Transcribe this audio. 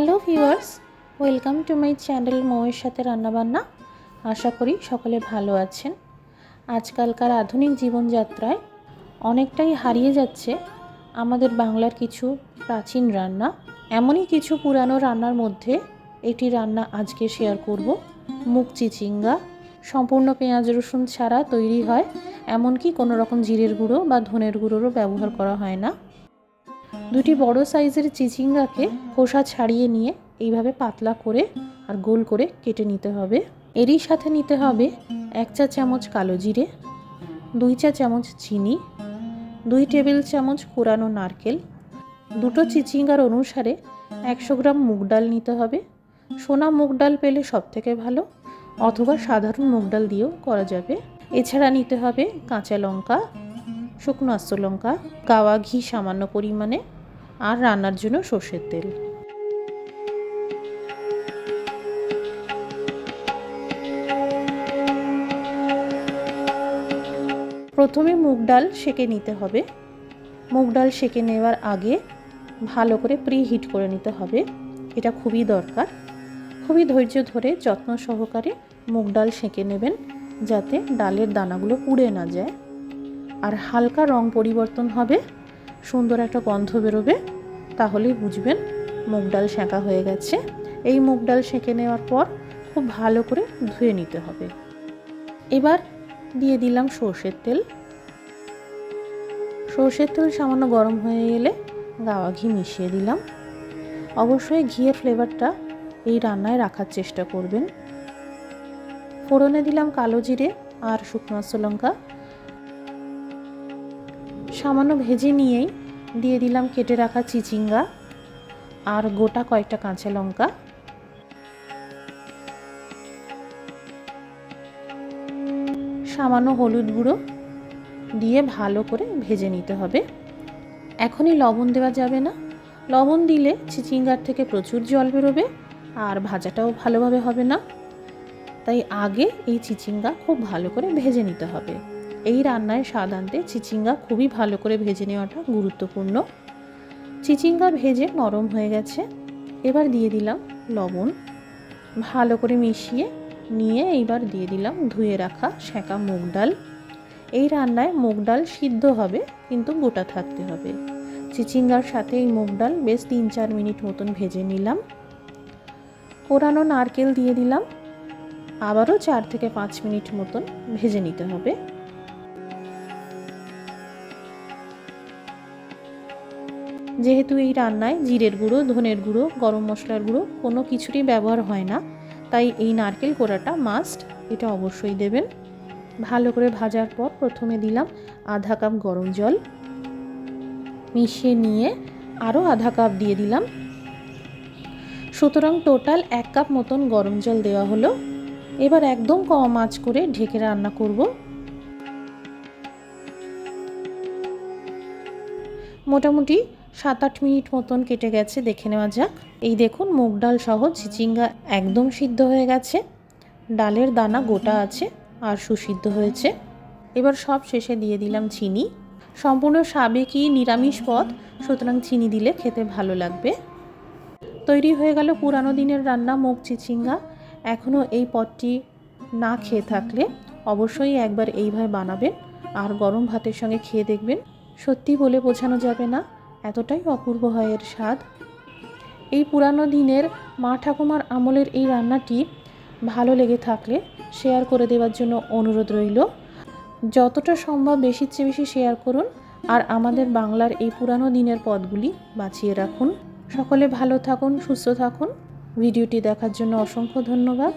Hello viewers, welcome to my channel মৌয়ের সাথে রান্নাবান্না। আশা করি সকলে ভালো আছেন। আজকালকার আধুনিক জীবনযাত্রায় অনেকটাই হারিয়ে যাচ্ছে আমাদের বাংলার কিছু প্রাচীন রান্না। এমনই কিছু পুরানো রান্নার মধ্যে একটি রান্না আজকে শেয়ার করব। মুগ চিচিঙ্গা সম্পূর্ণ পেঁয়াজ রসুন ছাড়া তৈরি হয়। এমনকি কোনো রকম জিরের গুঁড়ো বা ধনের গুঁড়োরও ব্যবহার করা হয় না। দুটি বড় সাইজের চিচিঙ্গাকে খোসা ছাড়িয়ে নিয়ে এইভাবে পাতলা করে আর গোল করে কেটে নিতে হবে। এরই সাথে নিতে হবে এক চা চামচ কালো জিরে, দুই চা চামচ চিনি, দুই টেবিল চামচ কোরানো নারকেল, দুটো চিচিঙ্গার অনুসারে একশো গ্রাম মুগ ডাল নিতে হবে। সোনা মুগ ডাল পেলে সব থেকে ভালো, অথবা সাধারণ মুগ ডাল দিয়েও করা যাবে। এছাড়া নিতে হবে কাঁচা লঙ্কা, শুকনো আস্ত লঙ্কা, গাওয়া ঘি সামান্য পরিমাণে আর রান্নার জন্য সর্ষের তেল। প্রথমে মুগ ডাল সেকে নিতে হবে। মুগ ডাল সেকে নেওয়ার আগে ভালো করে প্রি হিট করে নিতে হবে। এটা খুবই দরকার। খুবই ধৈর্য ধরে যত্ন সহকারে মুগ ডাল সেঁকে নেবেন যাতে ডালের দানাগুলো পুড়ে না যায়। আর হালকা রং পরিবর্তন হবে। সুন্দর একটা গন্ধ বেরোবে, তাহলেই বুঝবেন মুগ ডাল সেঁকা হয়ে গেছে। এই মুগ ডাল সেঁকে নেওয়ার পর খুব ভালো করে ধুয়ে নিতে হবে। এবার দিয়ে দিলাম সর্ষের তেল। সর্ষের তেল সামান্য গরম হয়ে গেলে গাওয়া ঘি মিশিয়ে দিলাম। অবশ্যই ঘিয়ের ফ্লেভারটা এই রান্নায় রাখার চেষ্টা করবেন। ফোড়নে দিলাম কালো জিরে আর শুকনো লঙ্কা। সামান্য ভেজে নিয়েই দিয়ে দিলাম কেটে রাখা চিচিঙ্গা আর গোটা কয়েকটা কাঁচা লঙ্কা। সামান্য হলুদ গুঁড়ো দিয়ে ভালো করে ভেজে নিতে হবে। এখনই লবণ দেওয়া যাবে না। লবণ দিলে চিচিঙ্গার থেকে প্রচুর জল বেরোবে আর ভাজাটাও ভালোভাবে হবে না। তাই আগে এই চিচিঙ্গা খুব ভালো করে ভেজে নিতে হবে। এই রান্নায় স্বাদ আনতে চিচিঙ্গা খুবই ভালো করে ভেজে নেওয়াটা গুরুত্বপূর্ণ। চিচিঙ্গা ভেজে নরম হয়ে গেছে। এবার দিয়ে দিলাম লবণ। ভালো করে মিশিয়ে নিয়ে এইবার দিয়ে দিলাম ধুয়ে রাখা সেঁকা মুগ ডাল। এই রান্নায় মুগ ডাল সিদ্ধ হবে, কিন্তু গোটা থাকতে হবে। চিচিঙ্গার সাথে এই মুগ ডাল বেশ তিন চার মিনিট মতন ভেজে নিলাম। কোরানো নারকেল দিয়ে দিলাম। আবারও চার থেকে পাঁচ মিনিট মতন ভেজে নিতে হবে। যেহেতু এই রান্নায় জিরের গুঁড়ো, ধনের গুঁড়ো, গরম মশলার গুঁড়ো কোনো কিছুরই ব্যবহার হয় না, তাই এই নারকেল কোড়াটা মাস্ট এটা অবশ্যই দেবেন। ভালো করে ভাজার পর প্রথমে দিলাম আধা কাপ গরম জল। মিশিয়ে নিয়ে আরও আধা কাপ দিয়ে দিলাম। সুতরাং টোটাল এক কাপ মতন গরম জল দেওয়া হলো। এবার একদম কম আঁচ করে ঢেকে রান্না করব। মোটামুটি সাত আট মিনিট মতন কেটে গেছে, দেখে নেওয়া যাক। এই দেখুন, মুগ ডাল সহ চিচিঙ্গা একদম সিদ্ধ হয়ে গেছে। ডালের দানা গোটা আছে আর সুসিদ্ধ হয়েছে। এবার সব শেষে দিয়ে দিলাম চিনি। সম্পূর্ণ সাবেকি নিরামিষ পদ, সুতরাং চিনি দিলে খেতে ভালো লাগবে। তৈরি হয়ে গেল পুরানো দিনের রান্না মুগ চিচিঙ্গা এখনও এই পদটি না খেয়ে থাকলে অবশ্যই একবার এইভাবে বানাবেন আর গরম ভাতের সঙ্গে খেয়ে দেখবেন। সত্যি বলে বোঝানো যাবে না। এতটাই অপূর্ব হয় এর স্বাদ। এই পুরানো দিনের মা ঠাকুমার আমলের এই রান্নাটি ভালো লেগে থাকলে শেয়ার করে দেওয়ার জন্য অনুরোধ রইল। যতটা সম্ভব বেশির চেয়ে বেশি শেয়ার করুন আর আমাদের বাংলার এই পুরানো দিনের পদগুলি বাঁচিয়ে রাখুন। সকলে ভালো থাকুন, সুস্থ থাকুন। ভিডিওটি দেখার জন্য অসংখ্য ধন্যবাদ।